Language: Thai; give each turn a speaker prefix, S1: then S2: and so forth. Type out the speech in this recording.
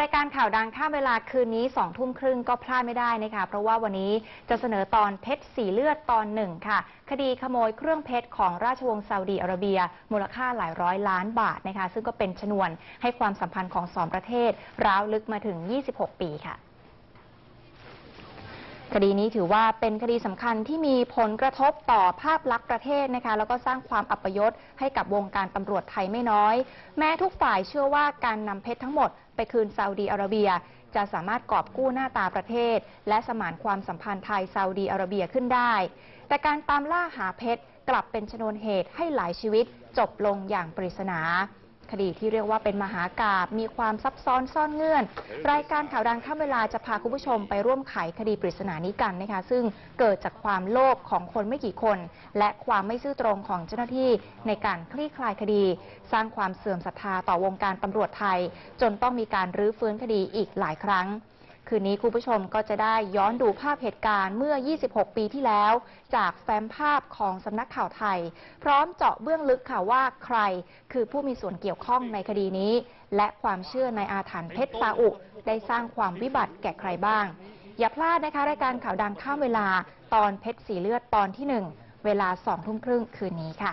S1: รายการข่าวดังข้ามเวลาคืนนี้สองทุ่มครึ่งก็พลาดไม่ได้นะคะ เพราะว่าวันนี้จะเสนอตอนเพชรสีเลือดตอนหนึ่งค่ะ คดีขโมยเครื่องเพชรของราชวงศ์ซาอุดีอาระเบีย มูลค่าหลายร้อยล้านบาทนะคะ ซึ่งก็เป็นชนวนให้ความสัมพันธ์ของสองประเทศ ร้าวลึกมาถึง 26 ปีค่ะ คดีนี้ถือว่าเป็นคดีสำคัญที่มีผลกระทบต่อภาพลักษณ์ประเทศนะคะ แล้วก็สร้างความอัปยศให้กับวงการตำรวจไทยไม่น้อย แม้ทุกฝ่ายเชื่อว่าการนำเพชรทั้งหมดไปคืนซาอุดีอาระเบีย จะสามารถกอบกู้หน้าตาประเทศ และสมานความสัมพันธ์ไทยซาอุดีอาระเบียขึ้นได้ แต่การตามล่าหาเพชรกลับเป็นชนวนเหตุให้หลายชีวิตจบลงอย่างปริศนา คดีที่เรียกว่าเป็นมหากาบมีความซับซ้อนซ่อนเงื่อน รายการข่าวดังข้ามเวลาจะพาคุณผู้ชมไปร่วมไขคดีปริศนานี้กันนะคะ ซึ่งเกิดจากความโลภของคนไม่กี่คน และความไม่ซื่อตรงของเจ้าหน้าที่ในการคลี่คลายคดี สร้างความเสื่อมศรัทธาต่อวงการตำรวจไทย จนต้องมีการรื้อฟื้นคดีอีกหลายครั้ง คืนนี้คุณผู้ชมก็จะได้ย้อนดูภาพเหตุการณ์เมื่อ 26 ปีที่แล้ว จากแฟ้มภาพของสำนักข่าวไทย พร้อมเจาะเบื้องลึกค่ะว่าใครคือผู้มีส่วนเกี่ยวข้องในคดีนี้ และความเชื่อในอาถรรพ์เพชรซาอุ ได้สร้างความวิบัติแก่ใครบ้าง อย่าพลาดนะคะรายการข่าวดังข้ามเวลาตอนเพชรสีเลือดตอนที่ 1 เวลา2ทุ่มครึ่งคืนนี้ค่ะ